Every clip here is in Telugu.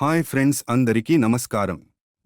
హాయ్ ఫ్రెండ్స్ అందరికీ నమస్కారం.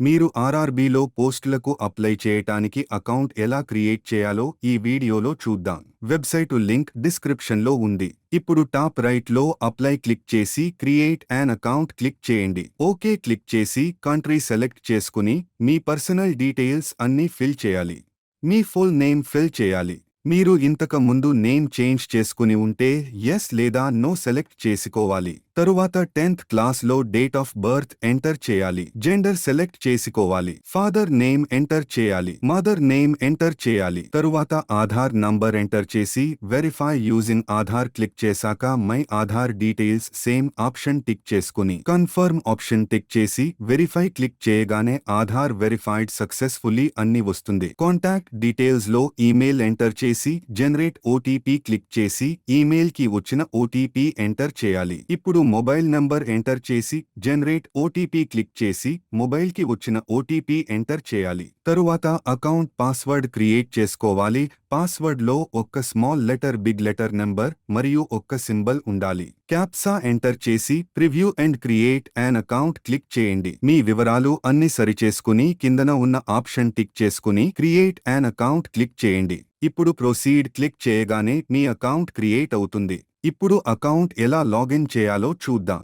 మీరు ఆర్ఆర్బీలో పోస్టులకు అప్లై చేయటానికి అకౌంట్ ఎలా క్రియేట్ చేయాలో ఈ వీడియోలో చూద్దాం. వెబ్సైటు లింక్ డిస్క్రిప్షన్లో ఉంది. ఇప్పుడు టాప్ రైట్లో అప్లై క్లిక్ చేసి క్రియేట్ యాన్ అకౌంట్ క్లిక్ చేయండి. ఓకే క్లిక్ చేసి కంట్రీ సెలెక్ట్ చేసుకుని మీ పర్సనల్ డీటెయిల్స్ అన్నీ ఫిల్ చేయాలి. మీ ఫుల్ నేమ్ ఫిల్ చేయాలి. మీరు ఇంతక ముందు నేమ్ చేంజ్ చేసుకుని ఉంటే ఎస్ లేదా నో సెలెక్ట్ చేసుకోవాలి. తరువాత టెన్త్ క్లాస్లో డేట్ ఆఫ్ బర్త్ ఎంటర్ చేయాలి. జెండర్ సెలెక్ట్ చేసుకోవాలి. ఫాదర్ నేమ్ ఎంటర్ చేయాలి. మదర్ నేమ్ ఎంటర్ చేయాలి. తరువాత ఆధార్ నంబర్ ఎంటర్ చేసి వెరిఫై యూజింగ్ ఆధార్ క్లిక్ చేశాక my Aadhaar details same option tick చేసుకుని కన్ఫర్మ్ ఆప్షన్ టిక్ చేసి వెరిఫై క్లిక్ చేయగానే ఆధార్ వెరిఫైడ్ సక్సెస్ఫుల్లీ అన్ని వస్తుంది. కాంటాక్ట్ డీటెయిల్స్లో ఈమెయిల్ ఎంటర్ చేసి జనరేట్ ఓటీపీ క్లిక్ చేసి ఈమెయిల్కి వచ్చిన ఓటీపీ ఎంటర్ చేయాలి. ఇప్పుడు మొబైల్ నంబర్ ఎంటర్ చేసి జనరేట్ ఓటీపీ క్లిక్ చేసి మొబైల్కి వచ్చిన ఓటీపీ ఎంటర్ చేయాలి. తరువాత అకౌంట్ పాస్వర్డ్ క్రియేట్ చేసుకోవాలి. పాస్వర్డ్లో ఒక్క small letter big letter number మరియు ఒక్క సింబల్ ఉండాలి. క్యాప్సా ఎంటర్ చేసి preview and create an account click చేయండి. మీ వివరాలు అన్ని సరిచేసుకుని కిందన ఉన్న ఆప్షన్ టిక్ చేసుకుని క్రియేట్ యాన్ అకౌంట్ క్లిక్ చేయండి. ఇప్పుడు ప్రొసీడ్ క్లిక్ చేయగానే మీ అకౌంట్ క్రియేట్ అవుతుంది. ఇప్పుడు అకౌంట్ ఎలా లాగిన్ చేయాలో చూద్దాం.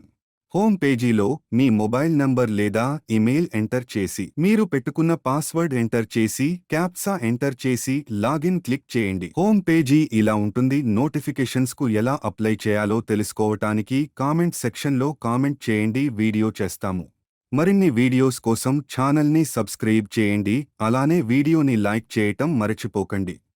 హోమ్ పేజీలో మీ మొబైల్ నంబర్ లేదా ఇమెయిల్ ఎంటర్ చేసి మీరు పెట్టుకున్న పాస్వర్డ్ ఎంటర్ చేసి క్యాప్సా ఎంటర్ చేసి లాగిన్ క్లిక్ చేయండి. హోమ్ పేజీ ఇలా ఉంటుంది. నోటిఫికేషన్స్కు ఎలా అప్లై చేయాలో తెలుసుకోవటానికి కామెంట్ సెక్షన్లో కామెంట్ చేయండి. వీడియో చేస్తాము. మరిన్ని వీడియోస్ కోసం ఛానల్ని సబ్స్క్రైబ్ చేయండి. అలానే వీడియోని లైక్ చేయటం మరచిపోకండి.